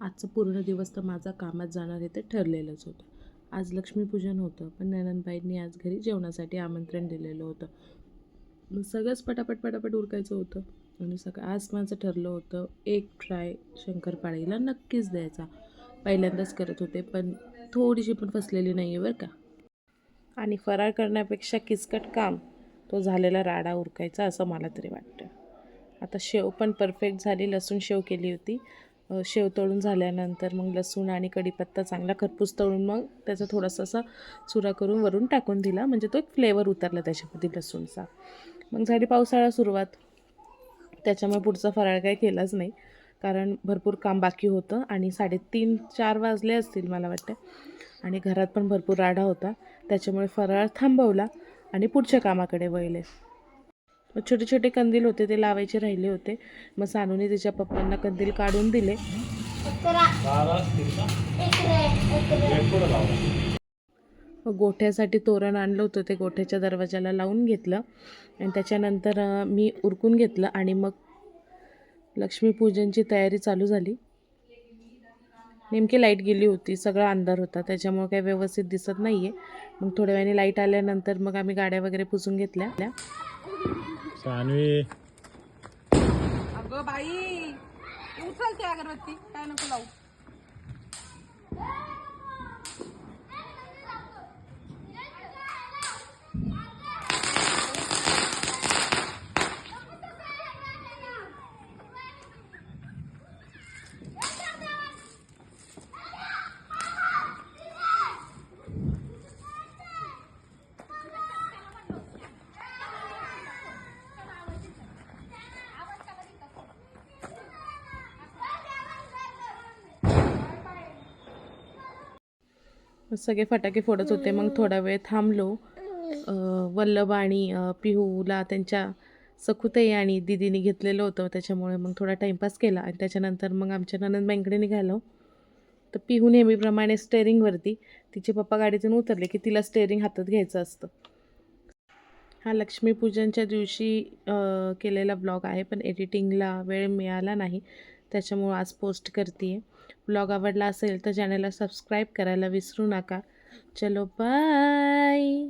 आजचा पूर्ण दिवस तर माझा कामात जाणार हे ते ठरलेलंच होतं. आज लक्ष्मीपूजन होतं पण ननंदबाईंनी आज घरी जेवणासाठी आमंत्रण दिलेलं होतं. मग सगळंच पटापट पटापट उरकायचं होतं. आणि सगळं आज माझं ठरलं होतं एक ट्राय शंकरपाळीला नक्कीच द्यायचा. पहिल्यांदाच करत होते पण थोडीशी पण फसलेली नाही आहे बरं का. आणि फरार करण्यापेक्षा किचकट काम तो झालेला राडा उरकायचा असं मला तरी वाटतं. आता शेव पण परफेक्ट झाली लसूण शेव केली होती. शेव तळून झाल्यानंतर मग लसूण आणि कढीपत्ता चांगला खरपूस तळून मग त्याचा थोडासा असा चुरा करून वरून टाकून दिला. म्हणजे तो एक फ्लेवर उतरला त्याच्यामध्ये लसूणचा. मग झाली पावसाळा सुरुवात. त्याच्यामुळे पुढचा फराळ काही केलाच नाही. कारण भरपूर काम बाकी होतं आणि साडेतीन चार वाजले असतील मला वाटतं. आणि घरात पण भरपूर राडा होता. त्याच्यामुळे फराळ थांबवला आणि पुढच्या कामाकडे वळले. मग छोटे छोटे कंदील होते ते लावायचे राहिले होते. मग सानूने तिच्या पप्पांना कंदील काढून दिले. मग गोठ्यासाठी तोरण आणलं होतं ते गोठ्याच्या दरवाजाला लावून घेतलं. आणि त्याच्यानंतर मी उरकून घेतलं आणि मग लक्ष्मीपूजनची तयारी चालू झाली. नेमकी लाइट गेली होती सगळा अंधार होता त्याच्यामुळे काही व्यवस्थित दिसत नाही आहे मग थोड्या वेळाने लाइट आल्यानंतर मग आम्ही गाड्या वगैरे पुसून घेतल्या. बाई उचलते अगरबत्ती काय नको लावू. सगळे फटाके फोडत होते. मग थोडा वेळ थांबलो. वल्लभ आणि पिहूला त्यांच्या सखुताई आणि दिदीने घेतलेलं होतं. त्याच्यामुळे मग थोडा टाईमपास केला आणि त्याच्यानंतर मग आमच्या ननंदबाईंकडे निघालो. तर पिहू नेहमीप्रमाणे स्टेअरिंगवरती तिचे पप्पा गाडीतून उतरले की तिला स्टेअरिंग हातात घ्यायचं असतं. हा लक्ष्मीपूजनच्या दिवशी केलेला ब्लॉग आहे पण एडिटिंगला वेळ मिळाला नाही. त्याच्यामुळं आज पोस्ट करते आहे ब्लॉग आवडला असेल तर चॅनलला सबस्क्राईब करायला विसरू नका. चलो बाय